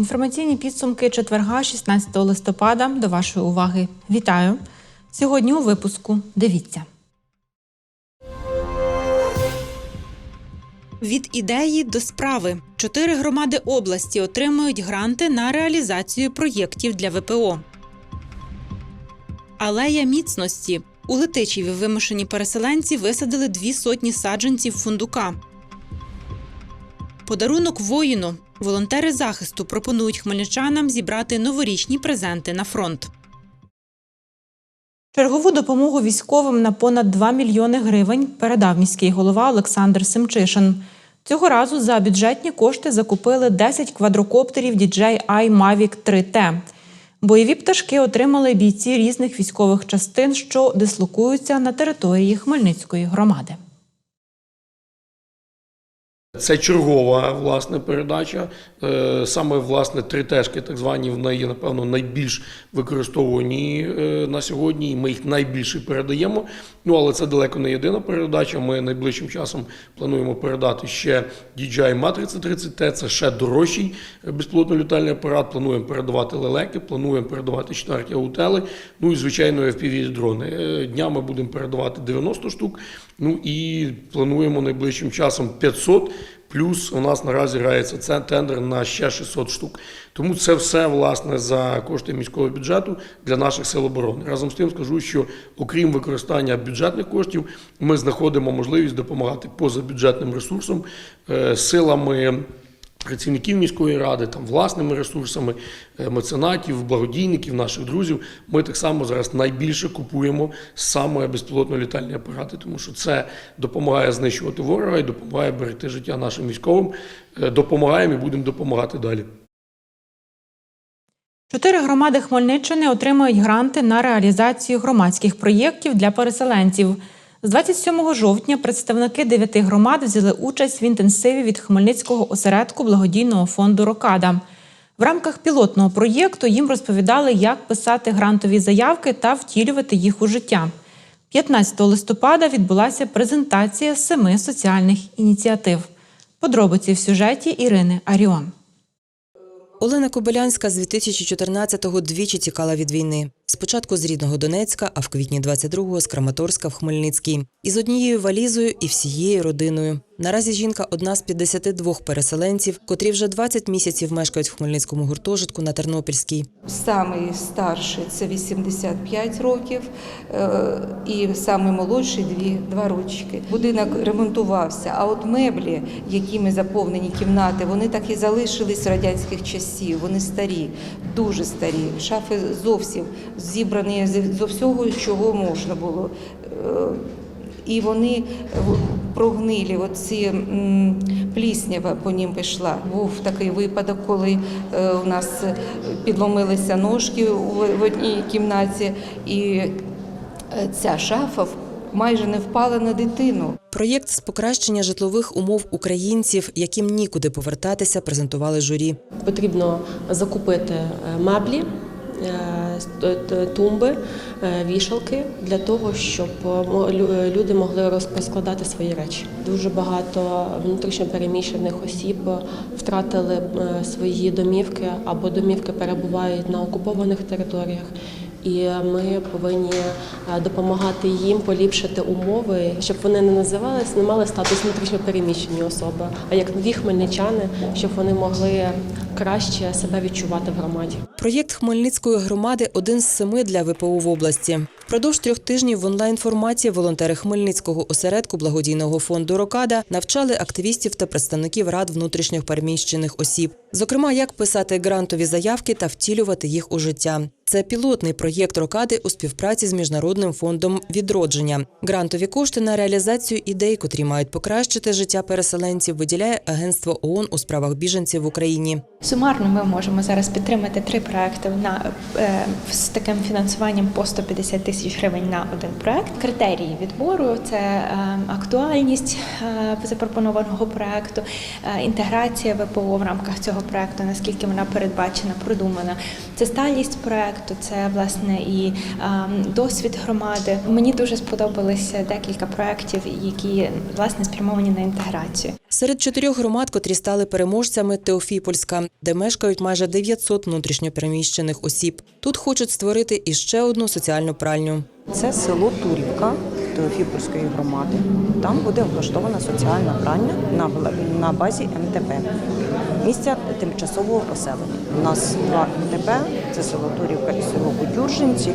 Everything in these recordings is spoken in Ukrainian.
Інформаційні підсумки четверга, 16 листопада. До вашої уваги. Вітаю! Сьогодні у випуску. Дивіться. Від ідеї до справи чотири громади області отримують гранти на реалізацію проєктів для ВПО. Алея міцності у Летичеві вимушені переселенці висадили дві сотні саджанців фундука. Подарунок воїну. Волонтери захисту пропонують хмельничанам зібрати новорічні презенти на фронт. Чергову допомогу військовим на понад 2 мільйони гривень передав міський голова Олександр Семчишин. Цього разу за бюджетні кошти закупили 10 квадрокоптерів DJI Mavic 3T. Бойові пташки отримали бійці різних військових частин, що дислокуються на території Хмельницької громади. Це чергова власне передача. Е, Саме власне три тежки, так звані, вони є, напевно, найбільш використовувані е, на сьогодні, і ми їх найбільше передаємо. Ну але це далеко не єдина передача. Ми найближчим часом плануємо передати ще DJI Matrix 30T, це ще дорожчий е, безпілотний літальний апарат. Плануємо передавати лелеки, плануємо передавати четверті аутели. Ну і звичайно, fpv дрони. Днями будемо передавати 90 штук. Ну і плануємо найближчим часом 500. Плюс у нас наразі грається це тендер на ще 600 штук. Тому це все власне за кошти міського бюджету для наших сил оборони. Разом з тим скажу, що окрім використання бюджетних коштів, ми знаходимо можливість допомагати позабюджетним ресурсам, е, силами. Працівників міської ради, там власними ресурсами, е, меценатів, благодійників, наших друзів. Ми так само зараз найбільше купуємо саме безпілотно-літальні апарати, тому що це допомагає знищувати ворога і допомагає берегти життя нашим військовим. Е, Допомагаємо і будемо допомагати далі. Чотири громади Хмельниччини отримують гранти на реалізацію громадських проєктів для переселенців. З 27 жовтня представники дев'яти громад взяли участь в інтенсиві від Хмельницького осередку благодійного фонду Рокада. В рамках пілотного проєкту їм розповідали, як писати грантові заявки та втілювати їх у життя. 15 листопада відбулася презентація семи соціальних ініціатив. Подробиці в сюжеті Ірини Аріон. Олена Кобилянська з 2014-го двічі тікала від війни. Спочатку з рідного Донецька, а в квітні 22-го з Краматорська в Хмельницький. Із однією валізою і всією родиною. Наразі жінка одна з 52 переселенців, котрі вже 20 місяців мешкають в Хмельницькому гуртожитку на Тернопільській. Самий старший це 85 років, е, і самий молодший дві, два рочки. Будинок ремонтувався, а от меблі, якими заповнені кімнати, вони так і залишились радянських часів. Вони старі, дуже старі. Шафи зовсім зібрані з- зо всього, чого можна було. Е, І вони прогнилі, оці пліснява по ним пішла. Був такий випадок, коли е, у нас підломилися ножки в одній кімнаті, і е, ця шафа майже не впала на дитину. Проєкт з покращення житлових умов українців, яким нікуди повертатися, презентували журі. Потрібно закупити меблі, тумби, е, вішалки для того, щоб е, люди могли роз- розкладати свої речі. Дуже багато внутрішньопереміщених осіб е, втратили е, свої домівки або домівки перебувають на окупованих територіях. І ми повинні е, допомагати їм поліпшити умови, щоб вони не називалися, не мали статус внутрішньопереміщені особи, а як нові хмельничани, щоб вони могли краще себе відчувати в громаді. Проєкт Хмельницької громади один з семи для ВПО в області. Впродовж трьох тижнів в онлайн-форматі волонтери Хмельницького осередку благодійного фонду Рокада навчали активістів та представників рад внутрішньо переміщених осіб. Зокрема, як писати грантові заявки та втілювати їх у життя. Це пілотний проєкт Рокади у співпраці з міжнародним фондом відродження. Грантові кошти на реалізацію ідей, котрі мають покращити життя переселенців, виділяє агентство ООН у справах біженців в Україні. Сумарно ми можемо зараз підтримати три проекти на е, з таким фінансуванням по 150 тисяч гривень на один проект. Критерії відбору це е, актуальність е, запропонованого проекту, інтеграція ВПО в рамках цього проекту, наскільки вона передбачена, продумана. Це сталість проекту, це власне і досвід громади. Мені дуже сподобалися декілька проєктів, які власне спрямовані на інтеграцію. Серед чотирьох громад, котрі стали переможцями Теофіпольська, де мешкають майже 900 внутрішньопереміщених осіб. Тут хочуть створити іще одну соціальну пральню. Це село Турівка Теофіпольської громади. Там буде облаштована соціальна пральня на, базі МТП. Місця тимчасового поселення. У нас два МТП, це село Турівка і село Кутюржинці.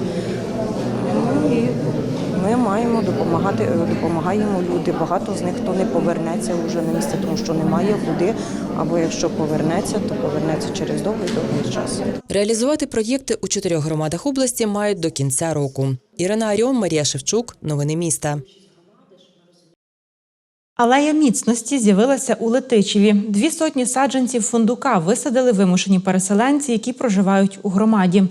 Ми маємо допомагати, е, допомагаємо люди. Багато з них хто не повернеться вже на місце, тому що немає куди. Або якщо повернеться, то повернеться через довгий довгий час. Реалізувати проєкти у чотирьох громадах області мають до кінця року. Ірина Аріон, Марія Шевчук. Новини міста. Алея міцності з'явилася у Летичеві. Дві сотні саджанців фундука висадили вимушені переселенці, які проживають у громаді.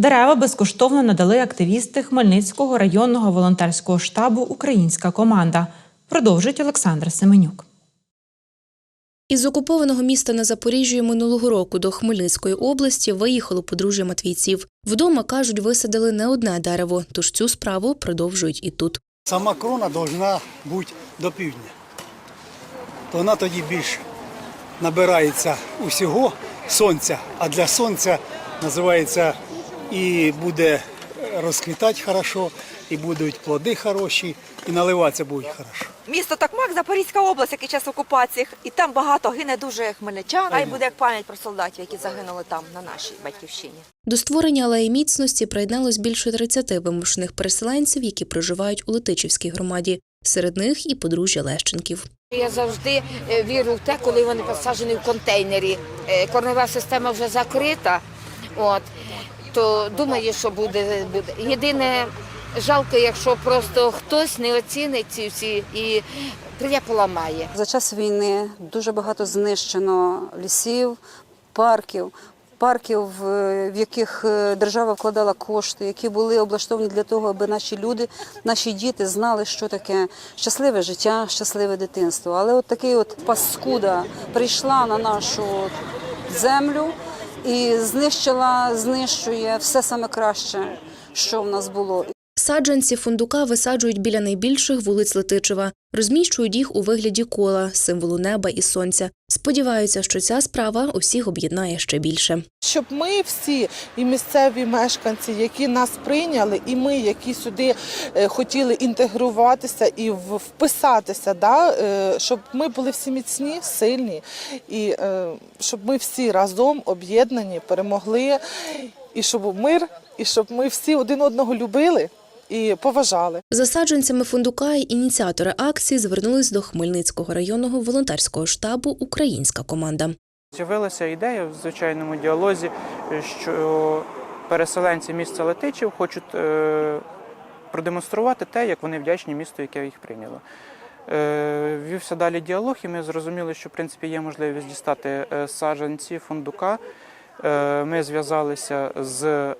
Дерева безкоштовно надали активісти Хмельницького районного волонтерського штабу Українська команда. Продовжить Олександр Семенюк. Із окупованого міста на Запоріжжі минулого року до Хмельницької області виїхало подружжя матвійців. Вдома кажуть, висадили не одне дерево, тож цю справу продовжують і тут. Сама крона повинна бути до півдня. То вона тоді більш набирається усього сонця, а для сонця називається і буде розквітати хорошо, і будуть плоди хороші, і наливатися будуть хорошо. Місто Токмак, Запорізька область, який час в окупації, і там багато гине дуже хмельничан. Хай буде як пам'ять про солдатів, які загинули там на нашій батьківщині. До створення алеї міцності приєдналось більше 30 вимушених переселенців, які проживають у Летичівській громаді. Серед них і подружжя Лещенків. Я завжди е, вірю в те, коли вони посаджені в контейнері. Е, Корнева система вже закрита. От то думаю, що буде буде. Єдине жалко, якщо просто хтось не оцінить ці всі і прийде поламає. За час війни дуже багато знищено лісів, парків, парків, в в яких е, держава вкладала кошти, які були облаштовані для того, аби наші люди, наші діти знали, що таке щасливе життя, щасливе дитинство. Але от такий от паскуда прийшла на нашу землю і знищила, знищує все саме краще, що в нас було. Саджанці фундука висаджують біля найбільших вулиць Летичева, розміщують їх у вигляді кола, символу неба і сонця. Сподіваються, що ця справа усіх об'єднає ще більше. щоб ми всі, і місцеві мешканці, які нас прийняли, і ми, які сюди е, хотіли інтегруватися і вписатися, да, е, щоб ми були всі міцні, сильні, і е, щоб ми всі разом об'єднані перемогли, і щоб мир, і щоб ми всі один одного любили і поважали. За саджанцями фундука і ініціатори акції звернулись до Хмельницького районного волонтерського штабу Українська команда. З'явилася ідея в звичайному діалозі, що переселенці міста Летичів хочуть е, продемонструвати те, як вони вдячні місту, яке їх прийняло. Е, Вівся далі діалог, і ми зрозуміли, що в принципі є можливість дістати е, саджанці фундука. Е, Ми зв'язалися з е,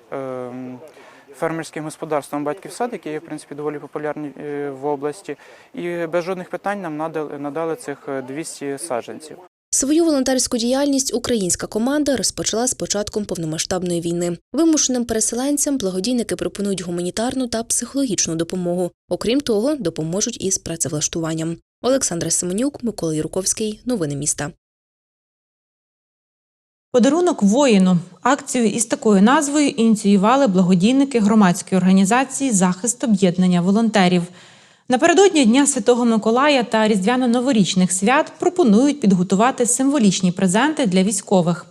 фермерським господарством Батьків сад, який є в принципі доволі популярний е, в області, і без жодних питань нам надали, надали цих е, 200 саджанців. Свою волонтерську діяльність українська команда розпочала з початком повномасштабної війни. Вимушеним переселенцям благодійники пропонують гуманітарну та психологічну допомогу. Окрім того, допоможуть із працевлаштуванням. Олександра Семенюк, Микола Юрковський. Новини міста. Подарунок воїну. Акцію із такою назвою ініціювали благодійники громадської організації Захист об'єднання волонтерів. Напередодні Дня Святого Миколая та Різдвяно-новорічних свят пропонують підготувати символічні презенти для військових.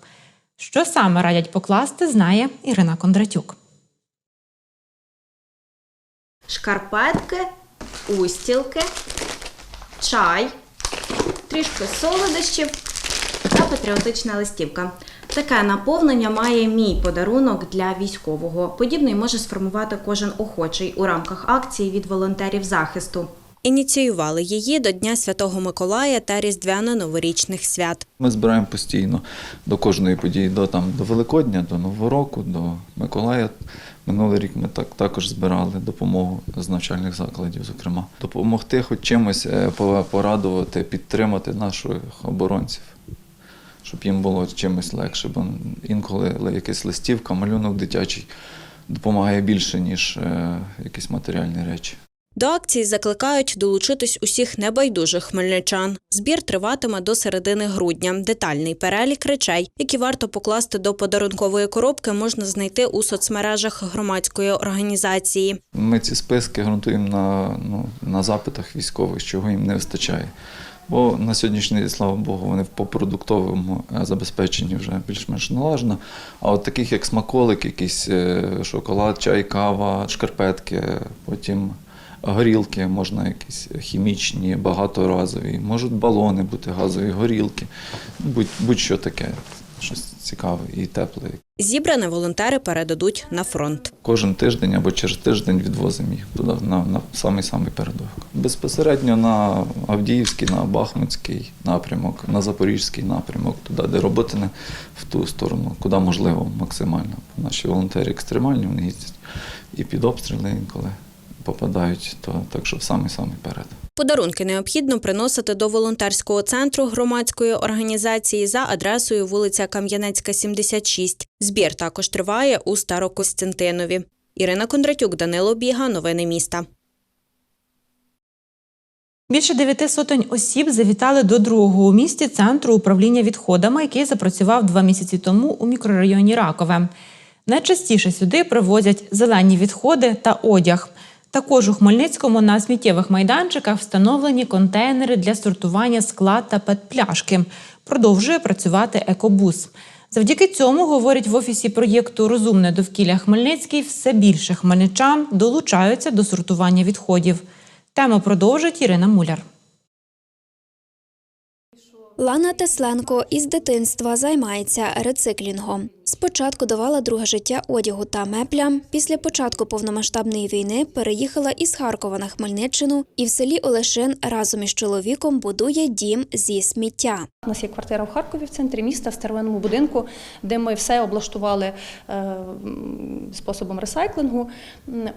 Що саме радять покласти, знає Ірина Кондратюк. шкарпетки, устілки, чай, трішки солодощів та патріотична листівка. Таке наповнення має мій подарунок для військового. Подібний може сформувати кожен охочий у рамках акції від волонтерів захисту. Ініціювали її до Дня Святого Миколая та Різдвяно-новорічних свят. Ми збираємо постійно до кожної події, до, там, до Великодня, до Нового року, до Миколая. Минулий рік ми так, також збирали допомогу з навчальних закладів, зокрема. Допомогти хоч чимось е, порадувати, підтримати наших оборонців, щоб їм було чимось легше. Бо інколи ли- якась листівка, малюнок дитячий допомагає більше, ніж е, якісь матеріальні речі. До акції закликають долучитись усіх небайдужих хмельничан. Збір триватиме до середини грудня. Детальний перелік речей, які варто покласти до подарункової коробки, можна знайти у соцмережах громадської організації. Ми ці списки ґрунтуємо на, ну, на запитах військових, чого їм не вистачає. Бо на сьогоднішній день, слава Богу, вони по продуктовому е, забезпеченні вже більш-менш налажно. А от таких як смаколик, якийсь е, шоколад, чай, кава, шкарпетки, потім горілки, можна якісь хімічні, багаторазові, можуть балони бути газові, горілки, будь- будь-що таке, щось цікаве і тепле. Зібране волонтери передадуть на фронт. Кожен тиждень або через тиждень відвозимо їх туди на, на самий самий передовик. Безпосередньо на Авдіївський, на Бахмутський напрямок, на Запорізький напрямок, туди, де роботи не в ту сторону, куди можливо максимально. Наші волонтери екстремальні, вони їздять і під обстріли інколи попадають, то так що в самий самий перед. Подарунки необхідно приносити до волонтерського центру громадської організації за адресою вулиця Кам'янецька, 76. Збір також триває у Старокостянтинові. Ірина Кондратюк, Данило Біга. Новини міста. Більше дев'яти сотень осіб завітали до другого у місті центру управління відходами, який запрацював два місяці тому у мікрорайоні Ракове. Найчастіше сюди привозять зелені відходи та одяг. Також у Хмельницькому на сміттєвих майданчиках встановлені контейнери для сортування скла та петпляшки. Продовжує працювати екобус. Завдяки цьому, говорять в офісі проєкту Розумне довкілля Хмельницький, все більше хмельничан долучаються до сортування відходів. Тему продовжить Ірина Муляр. Лана Тесленко із дитинства займається рециклінгом. Спочатку давала друге життя одягу та меблям. Після початку повномасштабної війни переїхала із Харкова на Хмельниччину і в селі Олешин разом із чоловіком будує дім зі сміття. У нас є квартира в Харкові в центрі міста в старовинному будинку, де ми все облаштували е, способом ресайклингу.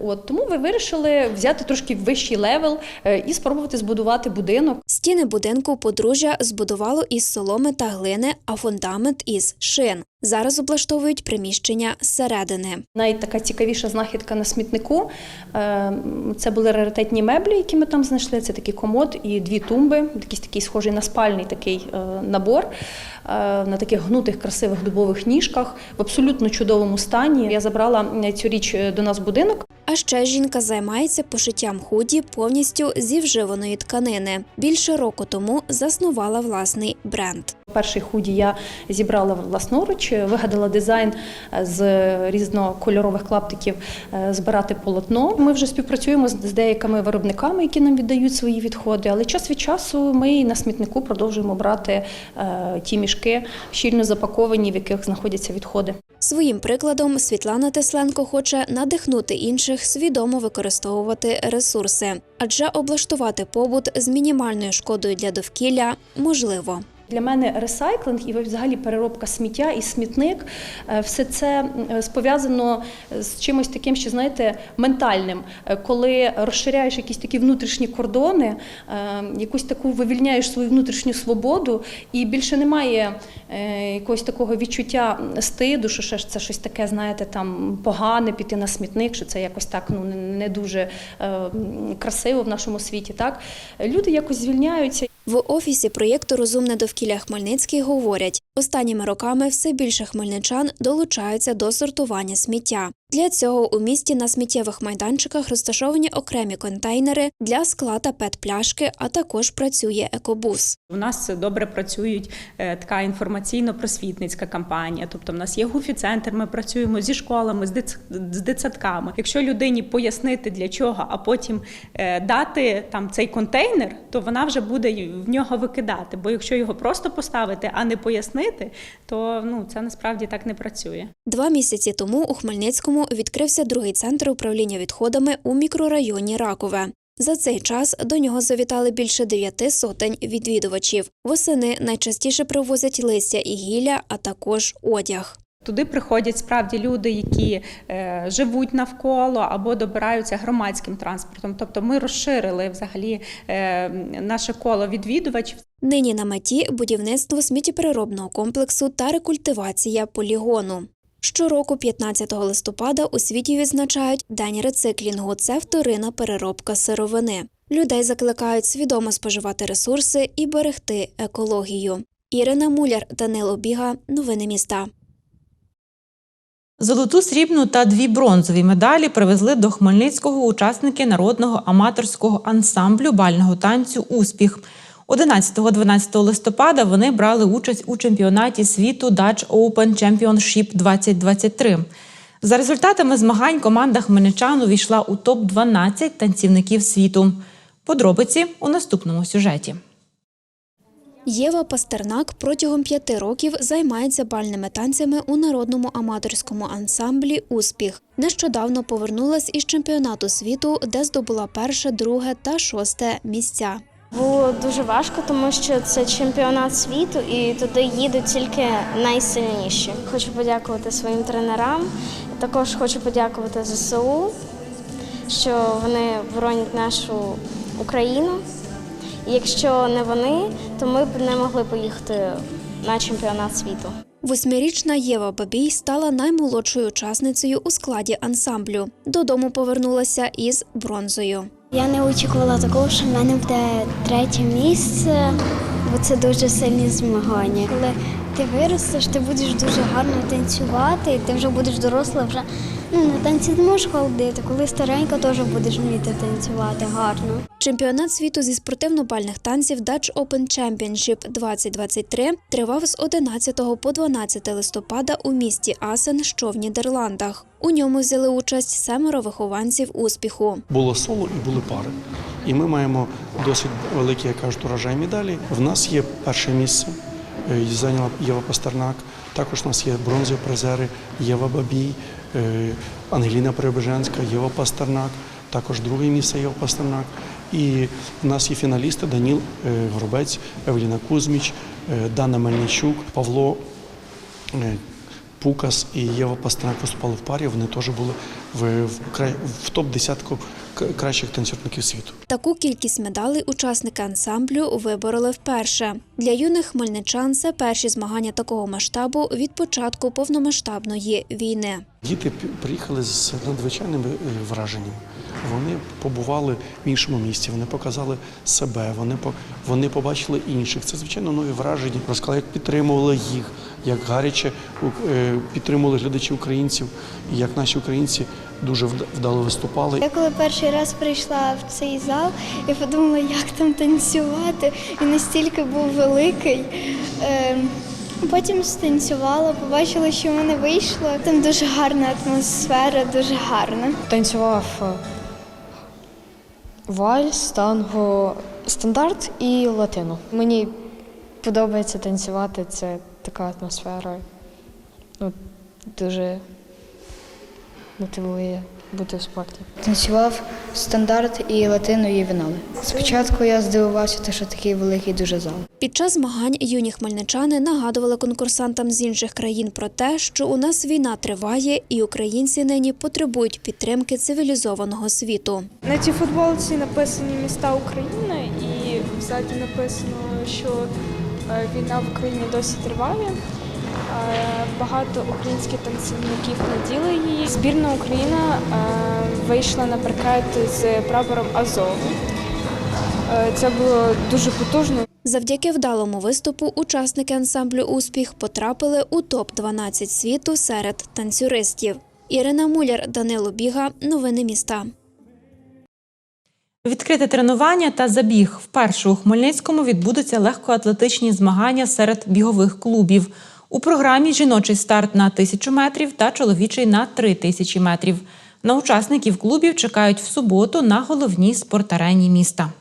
От тому ви вирішили взяти трошки вищий левел е, і спробувати збудувати будинок. Стіни будинку подружжя збудувало із соломи та глини, а фундамент із шин. Зараз облаштовують приміщення зсередини. Навіть така цікавіша знахідка на смітнику. е, Це були раритетні меблі, які ми там знайшли. Це такий комод і дві тумби, якийсь такий схожий на спальний такий е, набор на таких гнутих красивих дубових ніжках в абсолютно чудовому стані. Я забрала е, цю річ е, до нас в будинок. А ще жінка займається пошиттям худі повністю зі вживаної тканини. Більше року тому заснувала власний бренд. Перший худі я зібрала власноруч, вигадала дизайн е, з різнокольорових клаптиків е, збирати полотно. Ми вже співпрацюємо з деякими виробниками, які нам віддають свої відходи, але час від часу ми на смітнику продовжуємо брати е, ті мішки, щільно запаковані, в яких знаходяться відходи. Своїм прикладом Світлана Тесленко хоче надихнути інших свідомо використовувати ресурси, адже облаштувати побут з мінімальною шкодою для довкілля можливо. Для мене ресайклинг і взагалі переробка сміття і смітник е, все це пов'язано з чимось таким, що знаєте, ментальним, Е, коли розширяєш якісь такі внутрішні кордони, е, якусь таку вивільняєш свою внутрішню свободу, і більше немає якогось такого відчуття стиду, що це щось таке, знаєте, там погане піти на смітник, що це якось так ну не- дуже красиво в нашому світі. Так люди якось звільняються. В офісі проєкту Розумне довкілля Хмельницький говорять, останніми роками все більше хмельничан долучаються до сортування сміття. Для цього у місті на сміттєвих майданчиках розташовані окремі контейнери для скла та пет-пляшки, а також працює екобус. У нас добре працюють е, така інформаційно-просвітницька кампанія. Тобто, в нас є гуфі-центр, ми працюємо зі школами, з дитс- з дитсадками. Якщо людині пояснити для чого, а потім е, дати там цей контейнер, то вона вже буде в нього викидати. Бо якщо його просто поставити, а не пояснити, то ну це насправді так не працює. Два місяці тому у Хмельницькому відкрився другий центр управління відходами у мікрорайоні Ракове. За цей час до нього завітали більше дев'яти сотень відвідувачів. Восени найчастіше привозять листя і гілля, а також одяг. Туди приходять справді люди, які е, живуть навколо або добираються громадським транспортом. Тобто ми розширили взагалі е, наше коло відвідувачів. Нині на меті будівництво сміттєпереробного комплексу та рекультивація полігону. Щороку, 15 листопада, у світі відзначають День рециклінгу. Це вторинна переробка сировини. Людей закликають свідомо споживати ресурси і берегти екологію. Ірина Муляр, Данило Біга. Новини міста. Золоту, срібну та дві бронзові медалі привезли до Хмельницького учасники народного аматорського ансамблю бального танцю Успіх. 11-12 листопада вони брали участь у чемпіонаті світу Dutch Open Championship 2023. За результатами змагань команда хмельничан увійшла у топ-12 танцівників світу. Подробиці у наступному сюжеті. Єва Пастернак протягом п'яти років займається бальними танцями у народному аматорському ансамблі Успіх. Нещодавно повернулась із чемпіонату світу, де здобула перше, друге та шосте місця. Було дуже важко, тому що це чемпіонат світу, і туди їдуть тільки найсильніші. Хочу подякувати своїм тренерам. Також хочу подякувати ЗСУ, що вони боронять нашу Україну. І якщо не вони, то ми б не могли поїхати на чемпіонат світу. Восьмирічна Єва Бабій стала наймолодшою учасницею у складі ансамблю. Додому повернулася із бронзою. Я не очікувала такого, що в мене буде третє місце, бо це дуже сильні змагання. Коли ти виростеш, ти будеш дуже гарно танцювати, ти вже будеш доросла, вже ну, на танці не можеш ходити. Коли старенька, теж будеш вміти танцювати гарно. Чемпіонат світу зі спортивно-бальних танців Dutch Open Championship 2023 тривав з 11 по 12 листопада у місті Асен, що в Нідерландах. У ньому взяли участь семеро вихованців успіху. Було соло і були пари. І ми маємо досить великий, як кажуть, урожай медалі. В нас є перше місце, зайняла Єва Пастернак. Також у нас є бронзові призери Єва Бабій, е, Ангеліна Преображенська, Єва Пастернак, також друге місце Єва Пастернак. І в нас є фіналісти Даніл е, Горобець, Евеліна Кузьміч, е, Дана Мельничук, Павло е, Пукас і Єва Пастернак виступали в парі. Вони теж були в, в, в топ-десятку к- кращих танцюрників світу. Таку кількість медалей учасники ансамблю вибороли вперше. Для юних хмельничан це перші змагання такого масштабу від початку повномасштабної війни. Діти приїхали з надзвичайними е, враженнями. Вони побували в іншому місці, вони показали себе, вони по- вони побачили інших. Це звичайно нові враження. Розказали, як підтримували їх, як гаряче у- е, підтримували глядачі українців, і як наші українці дуже вда- вдало виступали. Я коли перший раз прийшла в цей зал, я подумала, як там танцювати. Він настільки був великий. Ем, Потім станцювала, побачила, що в мене вийшло. Там дуже гарна атмосфера, дуже гарна. Танцював е, вальс, танго, стандарт і латино. Мені подобається танцювати, це така атмосфера. Ну, дуже мотивує бути в спорті. Танцював стандарт і латину, і вінали. Спочатку я здивувався, те, що такий великий дуже зал. Під час змагань юні хмельничани нагадували конкурсантам з інших країн про те, що у нас війна триває, і українці нині потребують підтримки цивілізованого світу. На цій футболці написані міста України і ззаді написано, що е, війна в Україні досі триває. Е, Багато українських танцівників наділи її. Збірна Україна е, вийшла на паркет з прапором Азову. Е, Це було дуже потужно. Завдяки вдалому виступу учасники ансамблю Успіх потрапили у топ-12 світу серед танцюристів. Ірина Муляр, Данило Біга. Новини міста. Відкрите тренування та забіг. Вперше у Хмельницькому відбудуться легкоатлетичні змагання серед бігових клубів. У програмі жіночий старт на тисячу метрів та чоловічий на три тисячі метрів. На учасників клубів чекають в суботу на головній спортарені міста.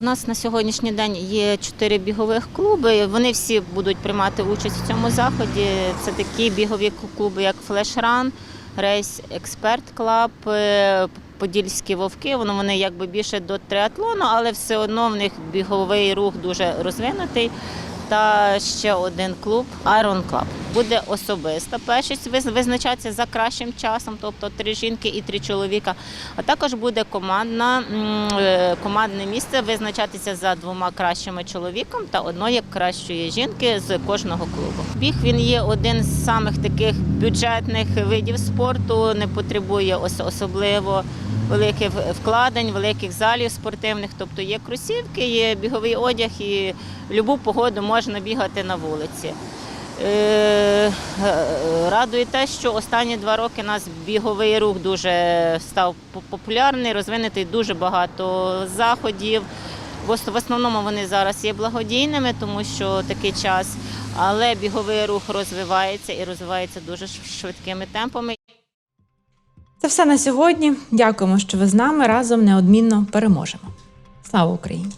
У нас на сьогоднішній день є чотири бігових клуби. Вони всі будуть приймати участь в цьому заході. Це такі бігові клуби, як Флешран, Рейс Експерт Клаб, подільські вовки. Воно вони якби більше до триатлону, але все одно в них біговий рух дуже розвинутий. Та ще один клуб Iron Club. Буде особиста першість виз- визначатися за кращим часом, тобто три жінки і три чоловіка. А також буде командна, е, командне місце визначатися за двома кращими чоловіком та одної кращої жінки з кожного клубу. Біг він є один з самих таких бюджетних видів спорту, не потребує ос- особливо великих вкладень, великих залів спортивних. Тобто є кросівки, є біговий одяг і в будь-яку погоду можна бігати на вулиці. Е, е, Радує те, що останні два роки у нас біговий рух дуже став популярний, розвинутий дуже багато заходів. В основному вони зараз є благодійними, тому що такий час, але біговий рух розвивається і розвивається дуже швидкими темпами. Це все на сьогодні. Дякуємо, що ви з нами разом неодмінно переможемо. Слава Україні!